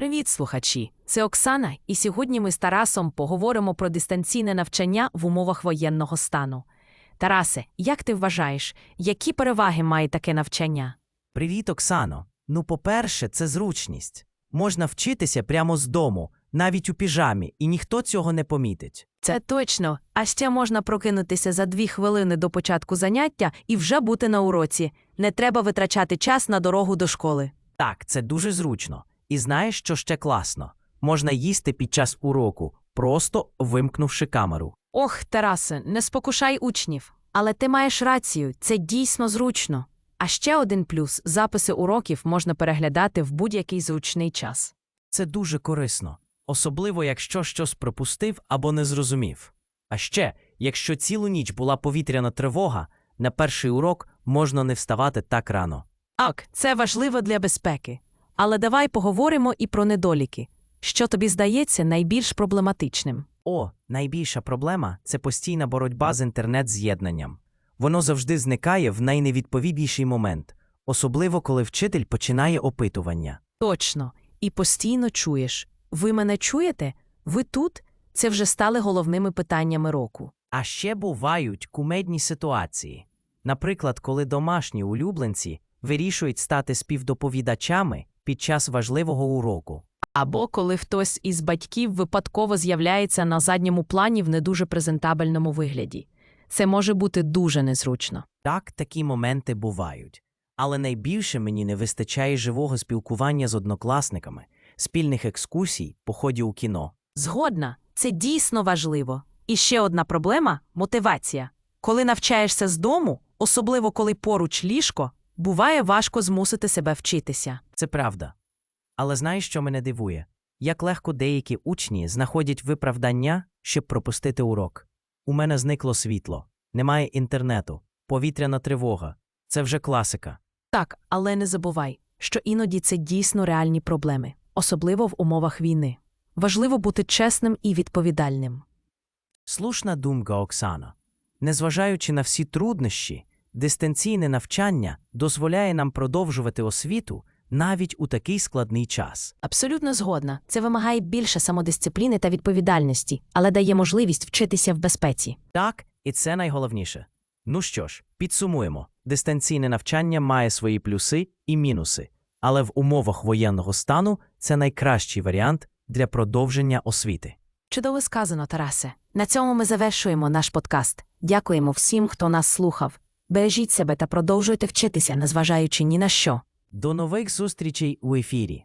Привіт, слухачі! Це Оксана, і сьогодні ми з Тарасом поговоримо про дистанційне навчання в умовах воєнного стану. Тарасе, як ти вважаєш, які переваги має таке навчання? Привіт, Оксано. Ну, по-перше, це зручність. Можна вчитися прямо з дому, навіть у піжамі, і ніхто цього не помітить. Це точно. А ще можна прокинутися за дві хвилини до початку заняття і вже бути на уроці. Не треба витрачати час на дорогу до школи. Так, це дуже зручно. І знаєш, що ще класно? Можна їсти під час уроку, просто вимкнувши камеру. Ох, Тарасе, не спокушай учнів. Але ти маєш рацію, це дійсно зручно. А ще один плюс записи уроків можна переглядати в будь-який зручний час. Це дуже корисно, особливо якщо щось пропустив або не зрозумів. А ще, якщо цілу ніч була повітряна тривога, на перший урок можна не вставати так рано. Так, це важливо для безпеки. Але давай поговоримо і про недоліки. Що тобі здається найбільш проблематичним? О, найбільша проблема це постійна боротьба з інтернет-з'єднанням. Воно завжди зникає в найневідповідніший момент, особливо коли вчитель починає опитування. Точно, і постійно чуєш. Ви мене чуєте? Ви тут? Це вже стали головними питаннями року. А ще бувають кумедні ситуації. Наприклад, коли домашні улюбленці вирішують стати співдоповідачами під час важливого уроку. Або коли хтось із батьків випадково з'являється на задньому плані в не дуже презентабельному вигляді. Це може бути дуже незручно. Так, такі моменти бувають. Але найбільше мені не вистачає живого спілкування з однокласниками, спільних екскурсій, походів у кіно. Згодна, це дійсно важливо. І ще одна проблема мотивація. Коли навчаєшся з дому, особливо коли поруч ліжко, буває важко змусити себе вчитися. Це правда. Але знаєш, що мене дивує? Як легко деякі учні знаходять виправдання, щоб пропустити урок. У мене зникло світло, немає інтернету, повітряна тривога. Це вже класика. Так, але не забувай, що іноді це дійсно реальні проблеми, особливо в умовах війни. Важливо бути чесним і відповідальним. Слушна думка Оксана. Незважаючи на всі труднощі, дистанційне навчання дозволяє нам продовжувати освіту навіть у такий складний час. Абсолютно згодна. Це вимагає більше самодисципліни та відповідальності, але дає можливість вчитися в безпеці. Так, і це найголовніше. Ну що ж, підсумуємо: дистанційне навчання має свої плюси і мінуси, але в умовах воєнного стану це найкращий варіант для продовження освіти. Чудово сказано, Тарасе. На цьому ми завершуємо наш подкаст. Дякуємо всім, хто нас слухав. Бережіть себе та продовжуйте вчитися, незважаючи ні на що. До нових зустрічей у ефірі.